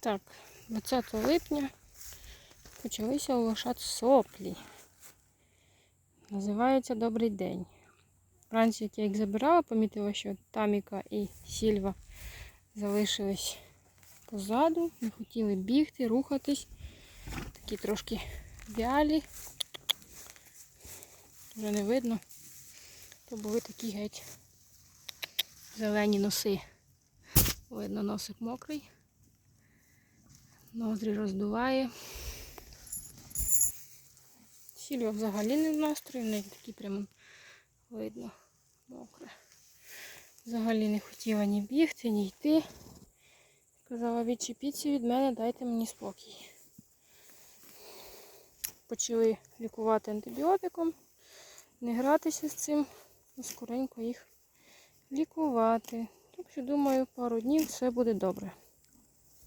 Так, 20 липня почалися у соплі. Називається Добрий день. Вранці, як я їх забирала, помітила, що Таміка і Сільва залишились позаду, не хотіли бігти, рухатись. Такі трошки вялі. Вже не видно. То були такі геть зелені носи. Видно, носик мокрий. Ноздрі роздуває. Сільва взагалі не в настрої, в неї такі прямо видно мокре. Взагалі не хотіла ні бігти, ні йти. Казала, відчепіться від мене, дайте мені спокій. Почали лікувати антибіотиком, не гратися з цим, а скоренько їх лікувати. Так що, думаю, пару днів все буде добре.